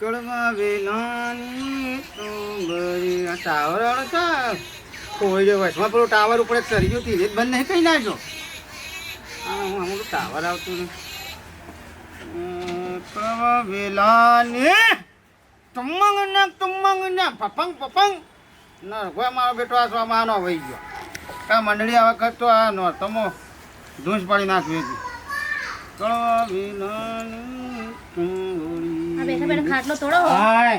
કળવા વેલાની. આ ટાવર વાળો છે વચમાં પેલો ટાવર ઉપર એક ચડી ગયું ધીરે બંધ નહીં કઈ નાખજો હા હું ટાવર આવતું નહીં અમ, વેલાની ટમંગ ના ટમંગ ના પપંગ ના મારો બેટો આ સ્વામાં આનો ગયો કા મંડળી આ વખત તો આ નો તમો ધૂંસ પાડી નાખ્યું હતું કળવા વેલાની આ બેઠા બેઠા ખાટલો તોડો. હાય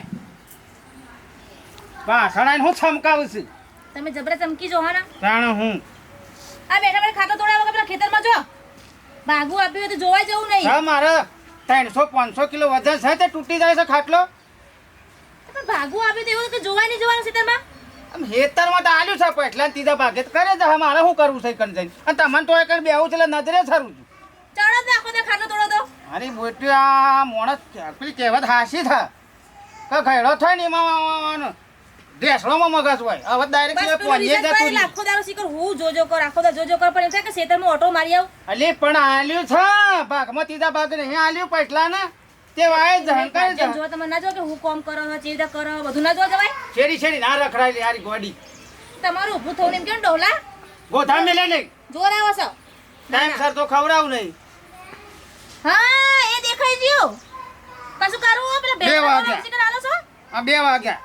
પાછળ હું છમકાવું છું? તમે જબરે ચમકી જો હા ના હું. આ બેઠા બેઠા ખાટલો પેલા ખેતરમાં જો. આપ્યું તો જોવાય જવું નહીં. હા મારે ત્રણસો પાંચસો કિલો વજન છે તે તૂટી જાય છે ખાટલો. પણ ભાગું આપ્યું તો એવું કે જોવાય નહીં જોવાનું ખેતરમાં. હેતરમાં તો આલ્યું છે પહેલા ને ત્રીજા ભાગે કરે છે. મારે શું કરવું છે કણ જઈને? અને તમને તો એક બેવું છે એટલે નજરે સારું છું. જ નાખો તે ખાટલો તોડો. અરે બોટી આ મોણસ પેલી કહેવત હાસી થા કે ઘેડો થાય ને એમાં મગજ હોય. હવે ડાયરેક્ટ પોણીએ જતું લાખો દારૂ શીખર હું જોજો કર આખો દારૂ જોજો કર પણ એમ થાય કે ખેતરમાં ઓટો મારી આવ. અલી પણ આલ્યું છે. ભાગમાં ત્રીજા ભાગ નહીં આલ્યું પૈસલા ને. તે વાય જહંકાર જેમ તમે ના જો કે હું કોમ કરો ચીજા કરો બધું ના જોવા જવાય છેડી છેડી ના રખડાય યારી ગોડી. તમારું ઊભું થવું ને એમ કેમ ડોલા ગોધા મેલે નહીં. જોર આવો છો. ટાઈમ સર તો ખવડાવું નહીં. હા એ દેખાઈ ગયું. કશું કરું પેલા બે વાગ્યા. આલો છો? આ બે વાગ્યા.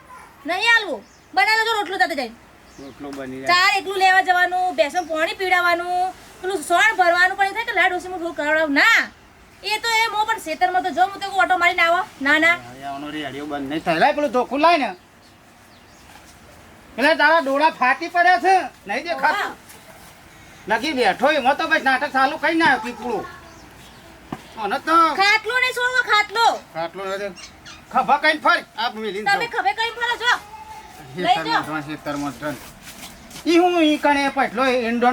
નહીં આલવું. બનાવી લેજો રોટલું તાતે જઈને. રોટલો બની ચાર એકલું લેવા જવાનું બેસન પાણી પીવડાવવાનું પેલું સોણ ભરવાનું પણ થાય કે લાડ થોડું કરાવડાવું. ના એ તો એ મો પણ ખેતરમાં તો જો હું તો ઓટો મારીને આવો. ના ના. આવવાનો રેડિયો બંધ નહીં થાય. પેલું ધોકું લાય ને. એટલે તારા ડોળા ફાટી પડ્યા છે. નહીં દેખાતું. નક્કી બેઠો એમાં તો ભાઈ નાટક ચાલુ કઈ ના પીપળું અને તો ખાટલો નહીં છોડવો ખાટલો. ખાટલો ખભા કઈ ફર. આપ મેલી તમે ખભે કઈ ફરો છો લઈ જાઓ. ખેતરમાં ટ્રન ઈ હું ઈ કણે પટલો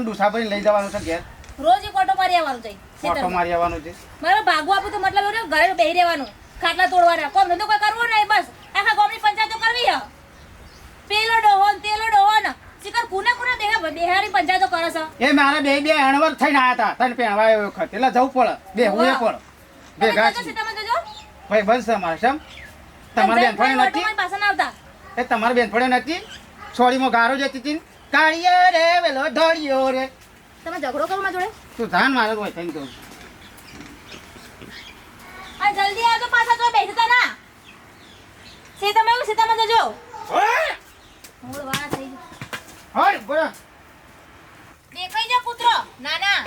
ડુસા ભરીને લઈ જવાનું છે ઘેર. રોજ એક મારી આવવાનું છે ખેતરમાં. મારી આવવાનું છે. મારે ભાગવા આપું તો મતલબ એવું ઘરે બેહી રહેવાનું. ખાટલા તોડવાના કોમ ધંધો કોઈ કરવો નહીં બસ. આખા ગામની પંચાયતો કરવી હે. પેલો ડોહો તેલો ડોહો ને કુના કુને કુને દેહા બેહારી પંચાયતો કરે છે? એ મારા બે બે અણવર થઈને આયા હતા તને પેણવા આવ્યો વખત. એટલે જવું પડે. બે હું એ પડે બે. સીતામાં ભાઈ બસ અમારે શેમ તમારે બેન જઈને નથી? પાછા ના આવતા. એ તમારી બેનપણી નથી? છોડીમાં ગારો જતી હતી ને. કાળીએ રે વેલો ઢોળિયો રે. તમે ઝઘડો કરો મારા જોડે. તું ધાન મારે કોઈ થઈને ગયું આ જલ્દી આવજો પાછા તો બેસતા ના. સીતા એવું સીતામાં જજો. મૂળ વાળા થઈ ગયું. હોય બોલો. દેખાઈ જા કૂતરો. ના ના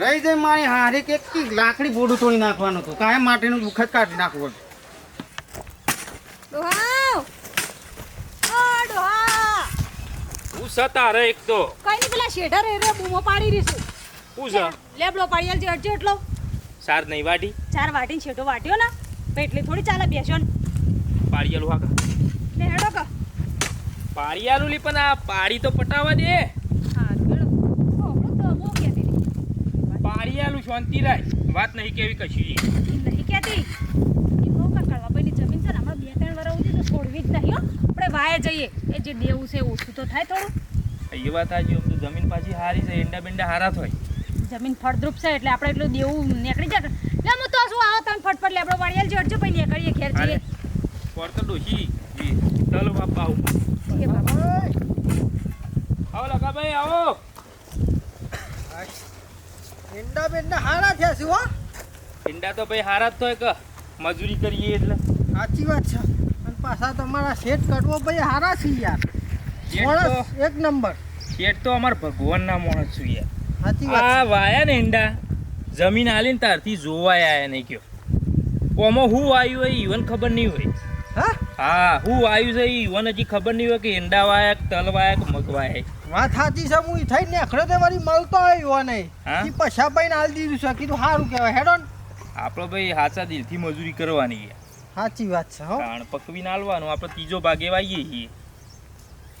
રહી જાય મારી હારે કે એક લાકડી બોડું તોડી નાખવાનું હતું. કાંઈ માટેનું દુઃખ જ કાઢી નાખવું હું સતારે એક તો. કઈ નહીં પેલા શેઢા રે રે બૂમો પાડી રહીશું હું છે લેબડો પાડી અડજો એટલો. સાર નહીં વાટી ચાર વાટીને છેટો વાટ્યો ને તો એટલી થોડી ચાલે બેસો ને પાડિયાલું હાકા. લે હેડો આલું લી પણ આ પાડી તો પટાવા દે. હા આલું શાંતિ રાય. વાત નહીં કેવી કશી નહીં કકડવા જમીન છે ને હમણાં બે ત્રણ વર્ષ સુધી તો છોડવી જ નહીં આપણે વાય જઈએ. એ જે દેવું છે ઓછું તો થાય થોડું. એ વાત આજે જમીન પાછી હારી છે એંડા બેંડા હારા થાય. જમીન ફળદ્રુપ છે એટલે આપણે એટલું દેવું નીકળી જાય. લે હું તો શું આવો તમે ફટફટ લેબડો પાડી આલજો અડજો પછી નીકળીએ ઘેર જઈએ. પર તો જી ચાલો બાપા આવું. એ બાબા આવો. લગા ભાઈ આવો ઈંડા બેંડા હારા થયા છે હો. તો ભાઈ હારા જ થાય. કે મજૂરી કરીએ એટલે સાચી વાત છે અને પાછા તમારા શેઠ કટવો ભાઈ હારા છે યાર. માણસ એક નંબર શેઠ તો અમાર ભગવાનના માણસ છું. યાર સાચી આ વાયા ને ઈંડા. જમીન આલીને તારથી જોવાય આયા નહીં કયો. ઓમાં હું આવ્યું હોય ઈવન ખબર નહીં હોય. હા? હા હું આવ્યું છે ઈવન હજી ખબર નહીં હોય કે ઈંડા વાયા તલ વાયા કે મગ વાયા વાત સાચી છે હું થઈ નેખડ્યો તે મારી મળતો આવ્યો નહીં હા? ઈ પૈસા પૈને હાલ દીધું છે કીધું સારું કહેવાય હેડોન ને. આપણો ભાઈ હાચા દિલથી મજૂરી કરવાની સાચી વાત છે હો. કારણ પકવીને આલવાનું આપણે ત્રીજો ભાગે આવીએ છીએ.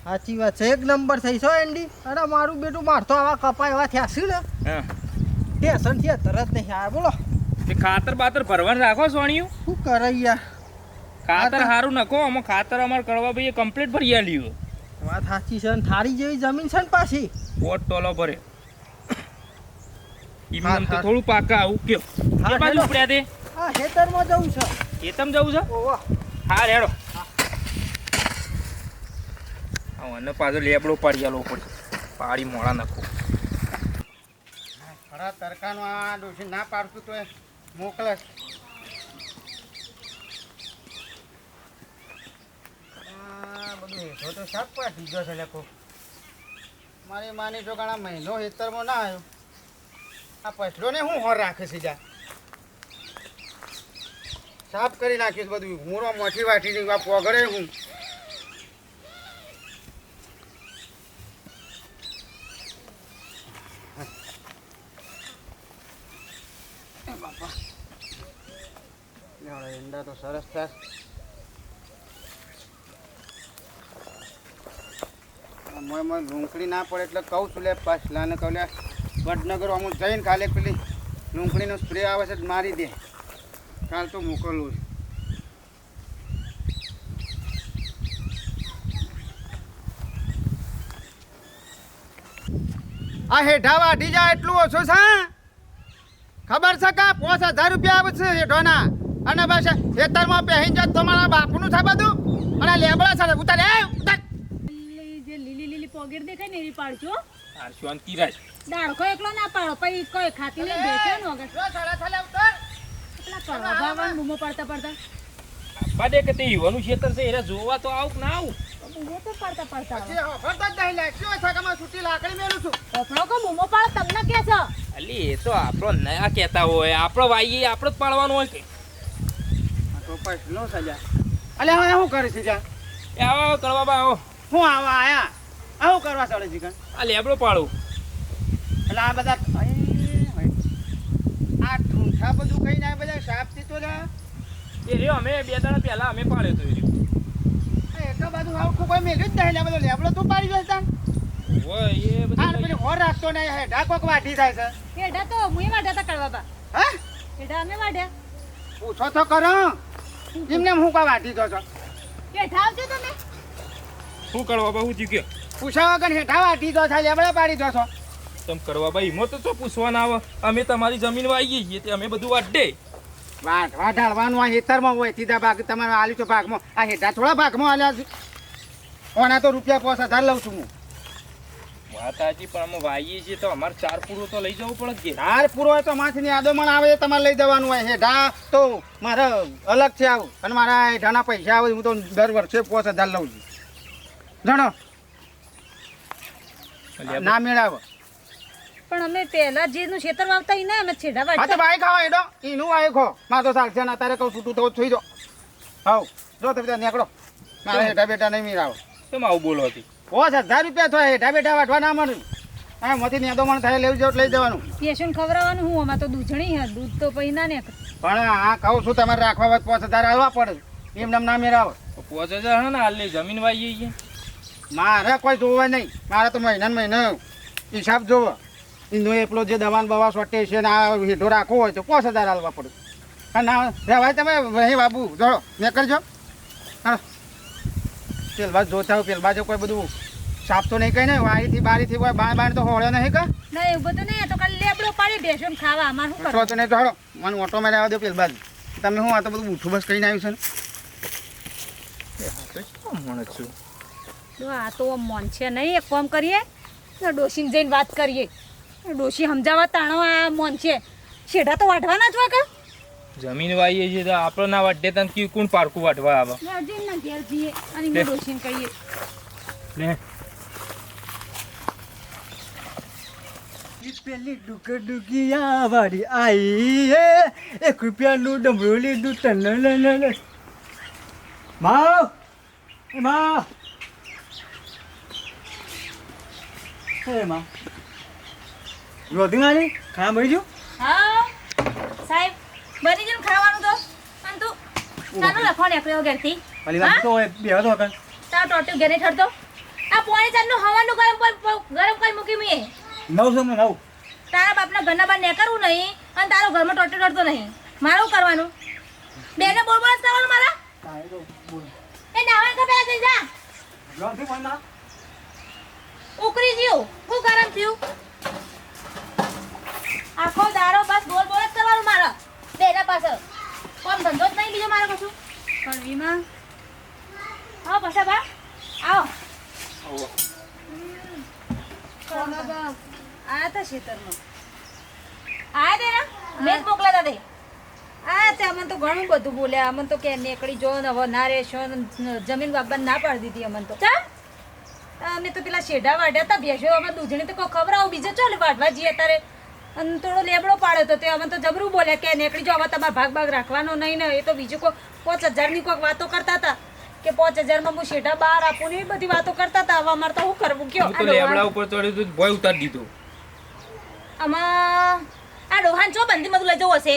સાચી વાત છે એક નંબર થઈ છો એન્ડી. અરે મારું બેટું મારતો આવા કપાય એવા થયા છે ને હા. ટેન્શન છે તરત નહીં આવ્યા બોલો. તે ખાતર બાતર ભરવાનું રાખો સોણિયું. શું કરે યાર? ખાતર સારું નખો અમે ખાતર અમારે કરવા ભાઈ કમ્પ્લીટ ભરી આલ્યું. વાત સાચી છે ને થારી જેવી જમીન છે ને પાછી. પોટ ટોલો ભરે. હા, તો હા. થોડું પાકા આવું કયો હા, બાજુ. ઉપડ્યા તે? આ ખેતરમાં જવું છે. એ તમ જવું છે? ઓહો. હા રેડો. હા. અને પાછો લેબડો પાડી આલો પડે પાડી મોળા નખો. ખરા તરકાનો આ ડોસી ના પાડતું તો મોકલે. તો સાપ પાટી ગયો છે લેખો મારી માની જો ઘણા મહિનો હેતરમાં ના આવ્યો. આ પછલો ને હું હોર રાખે છે જા. સાફ કરી નાખીશ બધું. હું મોટી વાટી ની પોગડે હું. બાપા. ઈંડા તો સરસ થયા મોય લૂંકડી ના પડે એટલે કહું છું લે પાછલા ને કહું, લે વડનગર અમુક જઈને કાલે પેલી લૂંકડીનો સ્પ્રે આવે છે મારી દે. કાલ તો મોકલવું આ હેઠા વાઢી જાય એટલું ઓછું છે ખબર છે કે? પાંચ હજાર રૂપિયા આવે છે હેઠોના. અને બસ ખેતરમાં પહેરી જાય તમારા બાપનું છે બધું. અને લેબડા છે ઉતાર ઉતાર. પોગેટ દેખાય ને એવી પાડજો આ શાંતિ રાખ દાડકો એકલો ના પાડો પછી કોઈ ખાતી ને બેસે ને વગર. જો સાડા થાલે ઉતાર પેલા કરવા ભાવવાનું બૂમો પાડતા પાડતા. બાદે કે તે યુવાનું ક્ષેત્ર છે એને જોવા તો આવું કે ના આવું? બૂમો તો પાડતા પાડતા છે પછી હફરતો જ નહીં લે શું છે કે મેં છૂટી લાકડી મેલું છું. કપડો કો બૂમો પાડ તમને કે છે? અલી એ તો આપણો નયા કહેતા હોય આપણો વાઈએ આપણો જ પાડવાનો હોય કે. તો તો નો સજા અલે હવે શું કરે છે જા આવો આવો કરવા બા આવો. હું આવા આયા? આવું કરવા ચડે છે કાં આ લેબડો પાડું. એટલે આ બધા. આ ઠૂંઠા બધું ખાઈને ના બધા સાફથી તો જા. એ રહ્યો અમે બે દાડા પહેલા અમે પાડ્યો તો એ રહ્યો. એટલા બધું આવું કોઈ મેલ્યું જ નહીં બધો લેબડો તું પાડી તાન હોય એ આ બધું. પેલી હોર રાખતો નહીં હે ડાકોક વાઢી થાય છે. તો મુએ વાઢ્યા તા કડવા બા. હા? એડા અમે વાઢ્યા. પૂછો તો કરો એમને હું કા વાઢી દો છો? કે આવજો તમે. શું કરવા બા હું ચૂક્યો પૂછા હેઠા વાઢી દો છો લેબડા પાડી દો છો. તમે કરવા ભાઈ મો તો તો પૂછવાના આવે. અમે તમારી જમીન વાઈએ છીએ તે અમે બધું વાઢે વાઢવા ઢાળવાનું આ હેતરમાં હોય સીધા ભાગ તમારે આલી તો ભાગમાં આ હેઠા થોડા ભાગમાં આલ્યા છે. ઓના તો રૂપિયા પાંચ હજાર લઉં છું હું. માતાજી પણ અમે વાઈએ છીએ તો અમારે ચાર પૂરો તો લઈ જવું પડે ચાર પૂરો હોય તો માથની આદોમણ આવે તમારે લઈ જવાનું હોય. હેઠા તો મારે અલગ છે આવું. અને મારા હેઠાના પૈસા આવે હું તો દર વર્ષે પાંચ હજાર લઉં છું. જાણો? ના મેળાવો. પણ અમે પહેલા જે નું ખેતર વાવતા ઈ ને અમે છેડા હા તો વાઢતા ભાઈ ખાવા એડો એનું વાય ખો. માં તો ચાલશે ને અત્યારે કહું છૂટું તો થઈ જો આવ જો તમે ત્યાં નીકળો. મારા હેઠા બેઠા નહીં મેળાવો. કેમ આવું બોલો હતી પાંચ હજાર રૂપિયા થાય હેઠા બેઠા વાટવા ના મળ્યું હા મથી નેદો મણ થાય લેવું જોટ લઈ જવાનું. પેશન ખવડાવવાનું હું અમાર તો દૂધણી હે દૂધ તો પછી ના ને પણ આ કહું છું તમારે રાખવા વાત પાંચ હજાર આવવા પડે. એમ નામ ના મેળાવો. પાંચ હજાર હે ને હાલની જમીન વાઈ છીએ મારે કોઈ જોવે નહીં. મારે તો મહિના મહિને હિસાબ જોવો. એનો એટલો જે દવાન બવા સોટે છે ને આ હેઠો રાખવો હોય તો પાંચ હજાર હાલવા પડે? હા ના રહેવાય તમે વહી બાબુ જોડો મેં કરજો હા. પેલ બાજુ જોતા હોય પેલ બાજુ કોઈ બધું સાફ તો નહીં કઈ નહીં વાડીથી બારીથી કોઈ બાર બાર તો હોળે નહીં કા? નહીં એવું બધું નહીં તો કાલે લેબડો પાડી બેસો ખાવા અમાર શું કરો તો નહીં જોડો. મને ઓટો માં દો પેલ તમે હું આ તો બધું ઉઠું બસ કરીને આવ્યું છે ને તો શું મને છું? જો આ તો મોન છે નહીં એક ફોર્મ કરીએ. ડોશીને જઈને વાત કરીએ. ડોશી સમજાવવા તાણો આ મોન છે. શેઢા તો વાઢવાના જ હોય કે? જમીન વાઈએ છીએ તો આપણો ના વાઢે તને કયું કોણ પારકું વાઢવા આવે? ના ઘેર જઈએ અને. ડોશીને કહીએ. લે. પેલી ડુક ડુકિયા વાળી આઈ હે. એક રૂપિયાનું ડમરું લીધું તને માવ. એ માવ. હે માં? રોધી મારી ખાવા મળી ગયું? હા. સાહેબ બની ગયું ખાવાનું તો. પણ તું ચાલો લખવાનું એકલો ઘેરથી. પેલી વાત તો બેહો તો કર તાર ટોટું ઘેરે ઠરતો. આ પોણી ચારનું હવાનું ગરમ ગરમ કરી મૂકી મેં નવ છો નવ. તારા બાપના ઘરના બહાર નીકળવું નહીં અને તારો ઘરમાં ટોટું ઠરતો નહીં. મારું કરવાનું? બેને બોલ બોલ કરવાનું મારા? એ નાવા પેલા જઈ જા. રોધી પણ ના ઉકરી જ્યું હું ગરમ થયું. આખો દારો બસ બોલ બોલ જ કરવાનું મારા. બેના પાછળ. કોમ ધંધો જ નહીં બીજો મારે કશું. પણ વીમા? હા પૈસા બા. આવો. આયા તા ખેતરમાં આયા ને. મેં જ મોકલ્યા તે આ તે અમને તો ઘણું બધું બોલ્યા. અમને તો કે નીકળી જો ને હવે ના રહેશો જમીન બાબા ના પાડી દીધી અમને તો. ચા અમે તો પેલા શેઢા વાઢ્યા હતા ભેંસો આમાં દૂધણી તો કોઈ ખબર આવું બીજે ચાલ વાઢવા જઈએ તારે. અને થોડો લેબડો પાડ્યો તો તે અમે તો જબરું બોલ્યા કે નીકળી જાઓ હવે તમારે ભાગ ભાગ રાખવાનો નહીં ને એ તો બીજું કોઈ પાંચ હજારની કોઈક વાતો કરતા હતા. કે પાંચ હજારમાં હું શેઢા બહાર આપું ને એ બધી વાતો કરતા હતા. હવે અમારે તો શું કરવું કયો? લેબડા ઉપર ચડ્યું હતું ભોય ઉતારી દીધો. આમાં આ ડોહાન ચો બંધી બધું લઈ જવું હશે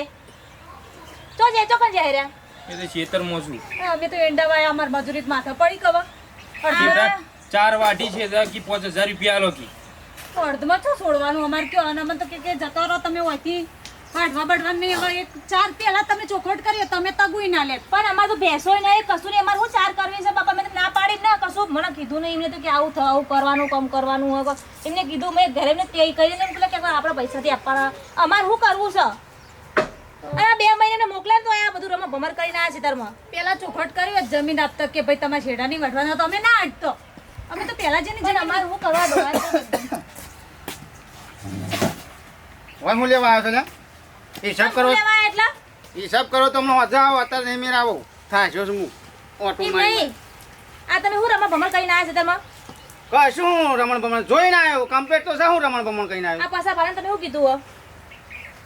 ચો જાય ચો પણ જાય રહ્યા એ તો ખેતરમાં છું. અમે તો એંડા વાયા અમારે મજૂરી માથા પડી કવા. ચાર વાટી છે કી પાંચ હજાર રૂપિયા આલો કી. અડધમાં છો છોડવાનું? અમારે કયો? અને અમે તો કે જતો રહો તમે ઓથી વાઢવા બઢવા નહીં હવે એક ચાર પેલા તમે ચોખવટ કરીએ, તમે તગુઈ ના લે. પણ અમારે તો ભેંસો નહીં કશું નહીં અમારે હું ચાર કરવી છે? બાપા, મેં ના પાડી ના કશું. મને કીધું નહીં. એમને તો કે આવું થયું આવું કરવાનું, કમ કરવાનું હવે એમને કીધું, મેં ઘરે એમને તે કરીને એમ પેલા કે આપણે પૈસાથી આપવાના. અમારે શું કરવું છે? આ બે મહિને મોકલે તો આ બધું રમા ભમર કરીને આ ખેતરમાં પેલા ચોખવટ કરી હોત જમીન આપતા કે ભાઈ તમારે છેડા નહીં વાઢવાના તો અમે ના અટતો અમે તો પહેલા પણ જેને અમારે શું કરવા દો હવે હું લેવા આવ્યો છો હિસાબ કરો. એટલા? હિસાબ કરો તો હમણાં મજા આવો અત્યારે નહીં મેર આવો. થાય છે શું? ઓટો મારી આ તમે શું રમણ ભમણ કરીને આવ્યા ખેતરમાં કશું રમણ ભમણ જોઈને આવ્યો કમ્પ્લીટ તો છે હું રમણ ભમણ કહીને આ પાછા ભાડા તમે શું કીધું હો?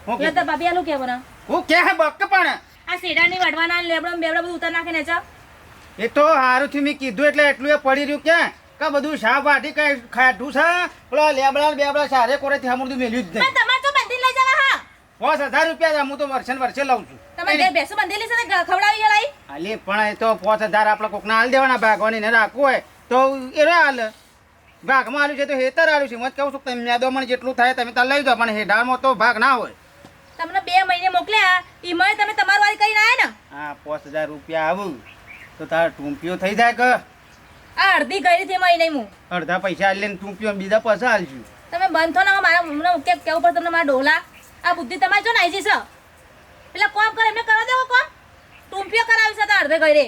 હું તાર ભાભી આલું કે મને હું કે હે બક પણ? આ સેડાની વાડવાના લેબડો બેબડો બધું ઉતાર નાખીને ચા એ તો હારું થી મેં કીધું એટલે એટલું એ પડી રહ્યું કે? કે બધું શાક વાટી કઈ ખાટું છે? પેલો લેબડા બેબડા સારે કોરેથી હમણાં મેલ્યું જ નહીં. તમારે તો બંધી લઈ જવા હા. પાંચ હજાર રૂપિયા હું તો વર્ષે વર્ષે લઉં છું. તમે બેસો બંધેલી છે ને ખવડાવી જલાઈ હાલી પણ એ તો પાંચ હજાર આપણે કોકને હાલ દેવાના ભાગવાની ને રાખવું હોય તો એ હાલ. ભાગમાં આલ્યું છે તો હેતર આલ્યું છે. હું જ કહું છું તમે મને જેટલું થાય તમે તાર લઈ દો પણ હેડામાં તો ભાગ ના હોય. તમને બે મહિને મોકલ્યા એમાં તમે તમારું વાળી કરીને આયા ને? હા પાંચ હજાર રૂપિયા આવું. તો તારા ટૂંપીઓ થઈ જાય કે? આ અડધી ગઈ હતી મહિને હું અડધા પૈસા આલી ને ટૂંપીઓ બીજા પૈસા આલશું તમે બંધ થો ને મારા મને કે કેવું પડે તમને મારા ડોલા. આ બુદ્ધિ તમારી જો નાઈ છે એટલે કોમ કરે એમને કરવા દેવો કોમ. ટૂંપીઓ કરાવી છે તો અડધે ગઈ રે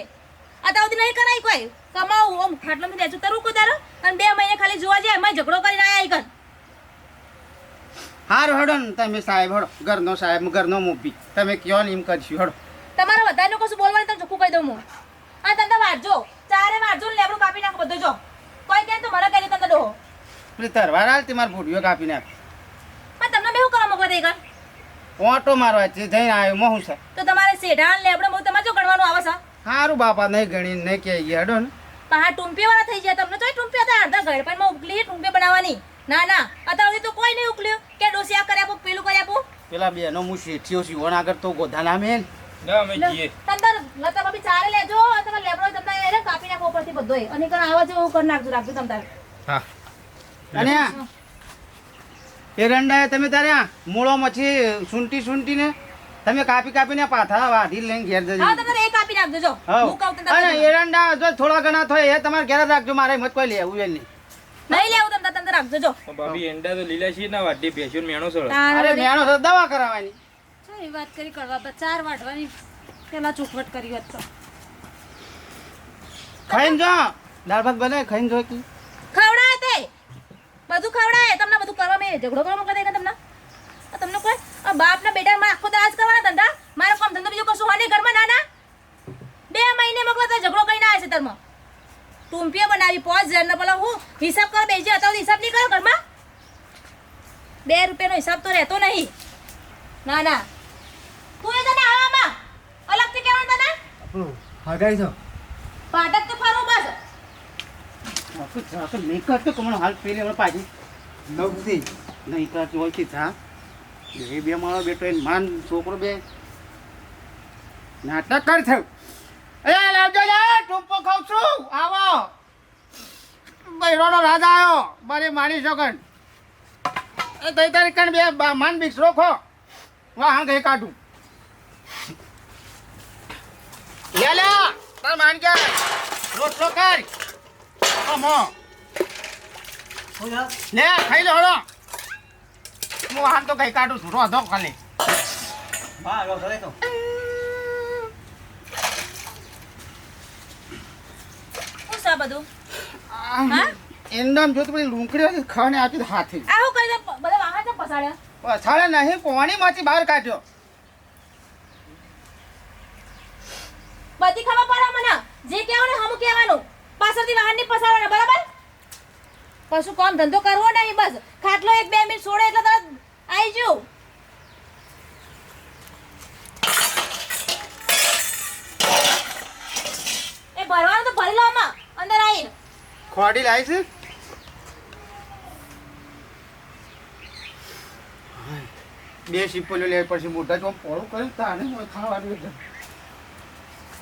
અત્યાર નહીં કરાય કોઈ. કમાવું ઓમ ખાટલો મેં દેજો તરું કુદારો અને બે મહિને ખાલી જોવા જાય એમાં ઝઘડો કરીને આયા આઈ કર હારું હડો ને તમે સાહેબ હડો. ઘરનો સાહેબ ઘરનો મૂપી તમે કયો ને એમ કરશું હડો. તમારે વધારે કશું બોલવાનું તમે ચોખ્ખું કહી દઉં હું. આ તમે વાંચજો ચારે વાંચજો ને લેબડું કાપી નાખો બધું જો કોઈ કહે તો મને કહી દે તમને ડોહો પેલી તરવાર હાલ તમારે ફૂટીઓ કાપી નાખ પણ તમને બે શું કરવા મોકલા દઈ કર ઓટો મારવા છે જઈને આવ્યો મોહું છે? તો તમારે ને લેબડો બહુ તમારે જો ગણવાનું આવે છે? સારું બાપા નહીં ગણી નહીં કે ડો ને. પણ હા ટૂંપી વાળા થઈ ગયા તમને તો ટૂંપી હતા અડધા ઘર પણ માં ઉકલી ટૂંપી બનાવવાની. ના ના અત્યાર સુધી તો કોઈ નહીં ઉકલ્યું. કે ડોસી આ કરી આપો પેલું કરી આપો. પેલા બેનો હું શેઠીઓ છું ઓના આગળ તો ગોધા ના. મેલ ના અમે જઈએ. તંદર લતા ભાભી ચારે લેજો અને તમે લેબડો તમને એને કાપી નાખો ઉપરથી બધોય. અને કણ આવા જેવું કરી નાખજો રાખજો તમ તારે. હા. અને એરંડા તમે તારે મૂળો મચી સુંટી સુંટી ને તમે કાપી કાપીને પાથા વાઢી લઈને ઘેર જજો. હા એ કાપી અને એરંડા જો થોડા ઘણા થાય એ તમારે ઘેર રાખજો મારે મત કોઈ લેવું એ નહીં. નહીં લેવું તમને તમને રાખજો જો. ભાભી એંડા તો લીલા છે ના વાટી ભેંસ્યો ને મેણો સળો. અરે મેણો તો દવા કરાવવાની ચાલ વાત કરી કડવા પર ચાર વાઢવાની. પેલા ચોખવટ કરી હોત તો. ખાઈને જો. દાળ ભાત બને ખાઈને જો કી ખવડાય તે બધું ખવડાય તમને બધું કરવા મેં ઝઘડો કરવા મોકલે કે તમને. તમને કોઈ? આ બાપના બેટા આખો દાસ કરવાના ધંધા? મારો કામ ધંધો બીજો કશું હોય ઘરમાં નાના બે મહિને મોકલા તો ઝઘડો કરીને આવે છે તરમાં. ટૂંપીઓ બનાવી પાંચ હજાર પેલા હું હિસાબ કરો બેસી હતા હિસાબ નહીં કરો ઘરમાં. બે રૂપિયાનો હિસાબ તો રહેતો નહીં. ના ના. તું એ તને આવામાં અલગથી કહેવાનું તને? હગાઈ છો પાટક તો ફરો બસ. નહીં કરતો કે હાલ પેલી હમણાં પાછી. નવથી નહીં કરતી હોય થા એ બે મારો બેટો એને માન છોકરો બે. નાટક કર થયું. એ, લાવજો લે, ટૂંપો ખાવ છું. આવો. બૈરોનો રાજા આવ્યો મારી માની શકન એ તઈ તારી કણ બે માન બીક રોખો વાહ હા ગઈ કાઢું. લે લે, તાર માન કે રોટલો કર અમો લે ખાઈ લો હળો. હું આમ તો કઈ કાઢું છું. રોધો ખાલી. તો. લૂંકડી ખાને આપી આ હું કરી બધા વાહન તો પસાડ્યા પસાડ્યા નહીં કોણીમાંથી બહાર કાઢ્યો. બધી ખબર પડે મને. જે કહેવાનું હમ કહેવાનું. પાછળથી વાહનની પસાડવાના બરાબર? કશું કામ ધંધો કરવો નહીં, બસ. ખાટલો એક બે મિનિટ છોડે એટલે તરત આવી જવું એ ભરવાનું તો ભરી લો આમાં. અંદર આવીને. ખોડી લાવી છે? બે સિપોલીઓ લેવી પડશે મોટા જો પોળું કરે તાને ખાવાનું